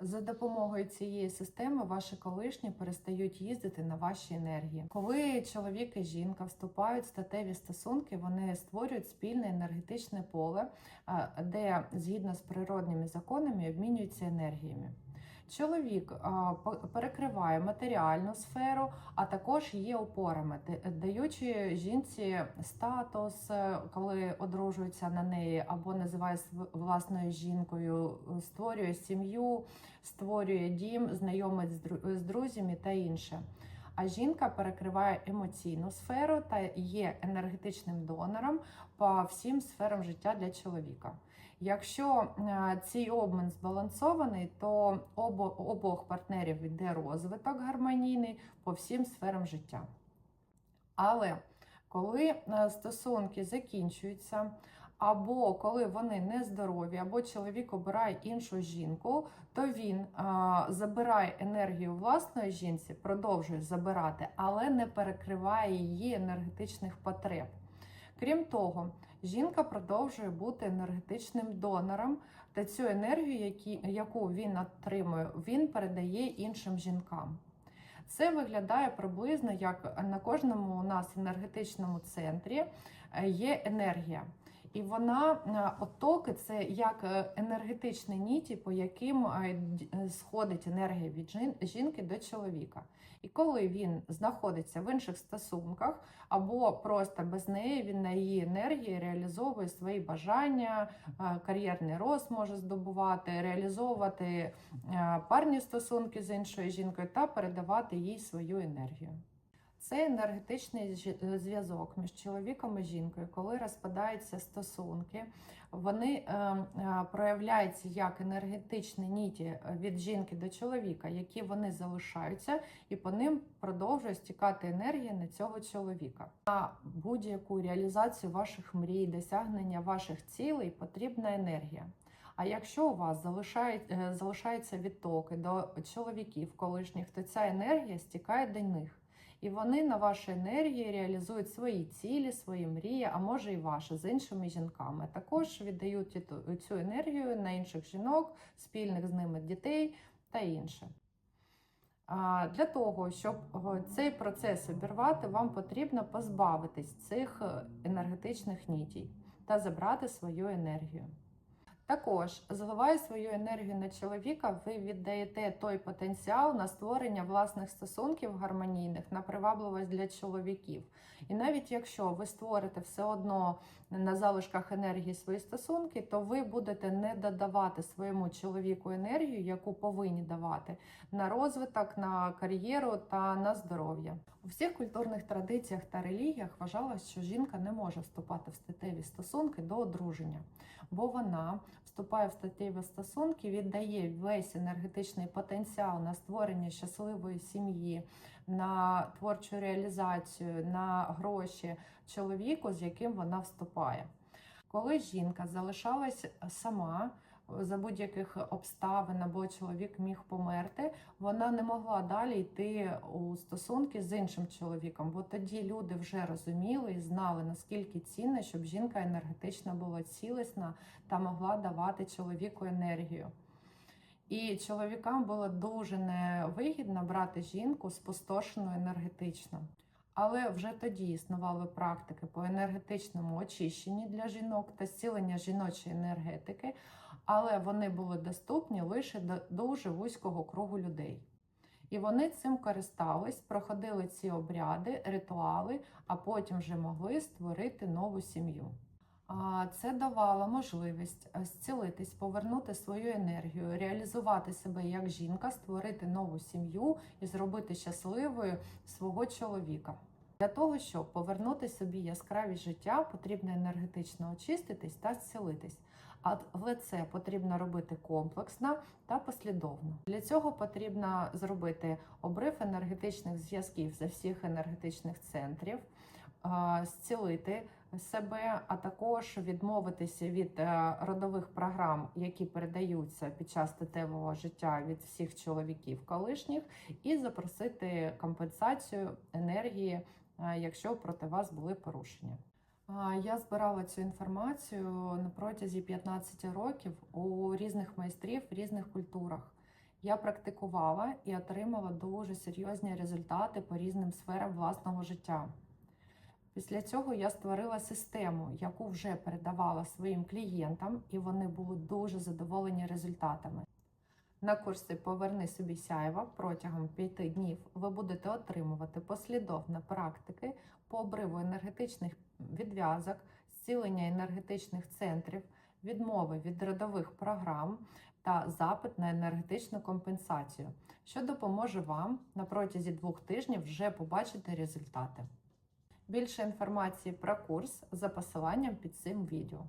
За допомогою цієї системи ваші колишні перестають їздити на ваші енергії. Коли чоловік і жінка вступають в статеві стосунки, вони створюють спільне енергетичне поле, де згідно з природними законами обмінюються енергіями. Чоловік перекриває матеріальну сферу, а також є опорами, даючи жінці статус, е, коли одружується на неї, або називає власною жінкою, створює сім'ю, створює дім, знайомить з друзями та інше. А жінка перекриває емоційну сферу та є енергетичним донором по всім сферам життя для чоловіка. Якщо е, цей обмін збалансований, то обо, обох партнерів йде розвиток гармонійний по всім сферам життя. Але коли е, стосунки закінчуються, або коли вони нездорові, або чоловік обирає іншу жінку, то він а, забирає енергію власної жінці, продовжує забирати, але не перекриває її енергетичних потреб. Крім того, жінка продовжує бути енергетичним донором, та цю енергію, яку він отримує, він передає іншим жінкам. Це виглядає приблизно як на кожному у нас енергетичному центрі е, є енергія. І вона е, оттоки це як е, енергетичні ніті, по яким е, сходить енергія від жінки до чоловіка. І коли він знаходиться в інших стосунках, або просто без неї він на її енергії реалізовує свої бажання, кар'єрний рост може здобувати, реалізовувати парні стосунки з іншою жінкою та передавати їй свою енергію. Це енергетичний е, зв'язок між чоловіком і жінкою, коли розпадаються стосунки, вони е, е, проявляються як енергетичні ніті від жінки до чоловіка, які вони залишаються, і по ним продовжує стікати енергія на цього чоловіка. На будь-яку реалізацію ваших мрій, досягнення ваших цілей потрібна енергія. А якщо у вас е, залишаються відтоки до чоловіків колишніх, то ця енергія стікає до них. І вони на вашій енергії реалізують свої цілі, свої мрії, а може і ваші з іншими жінками. Також віддають цю енергію на інших жінок, спільних з ними дітей та інше. Для того, щоб цей процес обірвати, вам потрібно позбавитись цих е, енергетичних нітій та забрати свою енергію. Також, заливає свою енергію на чоловіка, ви віддаєте той потенціал на створення власних стосунків гармонійних, на привабливість для чоловіків. І навіть якщо ви створите все одно на залишках енергії свої стосунки, то ви будете не додавати своєму чоловіку енергію, яку повинні давати на розвиток, на кар'єру та на здоров'я. У всіх культурних традиціях та релігіях вважалось, що жінка не може вступати в статеві стосунки до одруження, бо вона вступає в статеві стосунки, віддає весь енергетичний потенціал на створення щасливої сім'ї, на творчу реалізацію, на гроші чоловіку, з яким вона вступає. Коли жінка залишалась сама за будь-яких обставин або чоловік міг померти, вона не могла далі йти у стосунки з іншим чоловіком, бо тоді люди вже розуміли і знали, наскільки цінно, щоб жінка енергетично була цілісна та могла давати чоловіку енергію. І чоловікам було дуже невигідно брати жінку спустошену енергетично. Але вже тоді існували практики по енергетичному очищенні для жінок та зцілення жіночої енергетики, але вони були доступні лише до дуже вузького кругу людей. І вони цим користались, проходили ці обряди, ритуали, а потім вже могли створити нову сім'ю. Це давало можливість е, зцілитись, повернути свою енергію, реалізувати себе як жінка, створити нову сім'ю і зробити щасливою свого чоловіка. Для того, щоб повернути собі яскравість життя, потрібно енергетично очиститись та зцілитись. Але це потрібно робити комплексно та послідовно. Для цього потрібно зробити обрив енергетичних зв'язків за всіх енергетичних центрів, зцілити себе, а також відмовитися від е, родових програм, які передаються під час статевого життя від всіх чоловіків колишніх, і запросити компенсацію енергії, е, якщо проти вас були порушення. Я збирала цю інформацію на протязі 15 років у різних майстрів в різних культурах. Я практикувала і отримала дуже серйозні результати по різним сферам власного життя. Після цього я створила систему, яку вже передавала своїм клієнтам, і вони були дуже задоволені результатами. На курсі Поверни собі сяйва протягом 5 днів ви будете отримувати послідовні практики по обриву енергетичних відв'язок, зцілення енергетичних центрів, відмови від родових програм та запит на енергетичну компенсацію, що допоможе вам на протязі двох тижнів вже побачити результати. Більше інформації про курс за посиланням під цим відео.